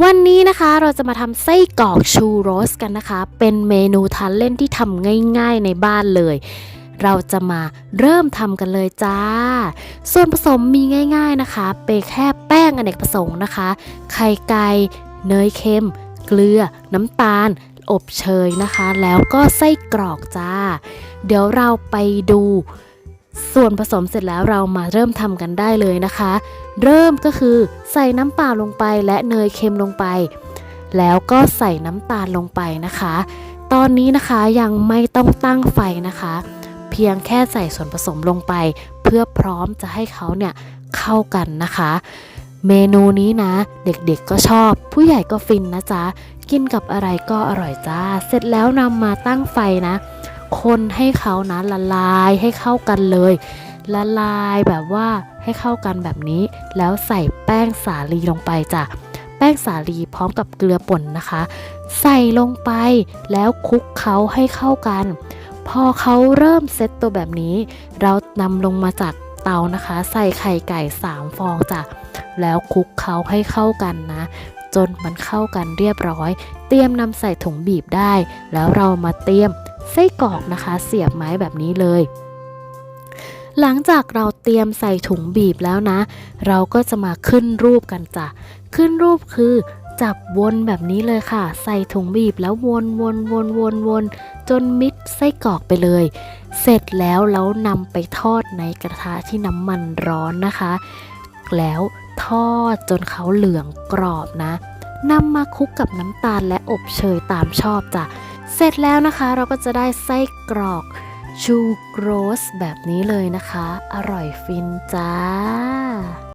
วันนี้นะคะเราจะมาทำไส้กรอกชูโรสกันนะคะ เป็นเมนูทานเล่นที่ทำง่ายๆในบ้านเลย เราจะมาเริ่มทำกันเลยจ้า ส่วนผสมมีง่ายๆนะคะ เป็นแค่แป้งอเนกประสงค์นะคะ ไข่ไก่เนยเค็ม เกลือ น้ำตาล อบเชยนะคะ แล้วก็ไส้กรอกจ้า เดี๋ยวเราไปดู ส่วนผสมเสร็จแล้วเรามาเริ่มทำกันได้เลยนะคะ เริ่มก็คือใส่น้ำเปล่าลงไปและเนยเค็มลงไป แล้วก็ใส่น้ำตาลลงไปนะคะ ตอนนี้นะคะยังไม่ต้องตั้งไฟนะคะ เพียงแค่ใส่ส่วนผสมลงไป เพื่อพร้อมจะให้เขาเนี่ยเข้ากันนะคะ เมนูนี้นะ เด็กๆก็ชอบ ผู้ใหญ่ก็ฟินนะจ๊ะ กินกับอะไรก็อร่อยจ้า เสร็จแล้วนำมาตั้งไฟนะ คนให้เขานะละลายให้เข้ากันเลย ละลายแบบว่าให้เข้ากันแบบนี้ แล้วใส่แป้งสาลีลงไปจ้ะแป้งสาลีพร้อมกับเกลือป่นนะคะ ใส่ลงไปแล้วคลุกเขาให้เข้ากัน พอเขาเริ่มเซตตัวแบบนี้ เรานำลงมาจากเตานะคะ ใส่ไข่ไก่ 3 ฟองจ้ะแล้วคลุกเขาให้เข้ากันนะ จนมันเข้ากันเรียบร้อย เตรียมนำใส่ถุงบีบได้ แล้วเรามาเตรียม ไส้กรอกนะคะ เสียบไม้แบบนี้เลย หลังจากเราเตรียมใส่ถุงบีบแล้วนะ เราก็จะมาขึ้นรูปกันจ้ะขึ้นรูปคือจับวนแบบนี้เลยค่ะ ใส่ถุงบีบแล้ววนวนวนวนวนจนมิดไส้กรอกไปเลย เสร็จแล้วแล้วนำไปทอดในกระทะที่น้ำมันร้อนนะคะ แล้วทอดจนเขาเหลืองกรอบนะนำมาคลุกกับน้ำตาลและอบเชยตามชอบจ้ะ เสร็จแล้วนะคะเราก็จะได้ไส้กรอกชูโรสแบบนี้เลยนะคะ อร่อยฟินจ้า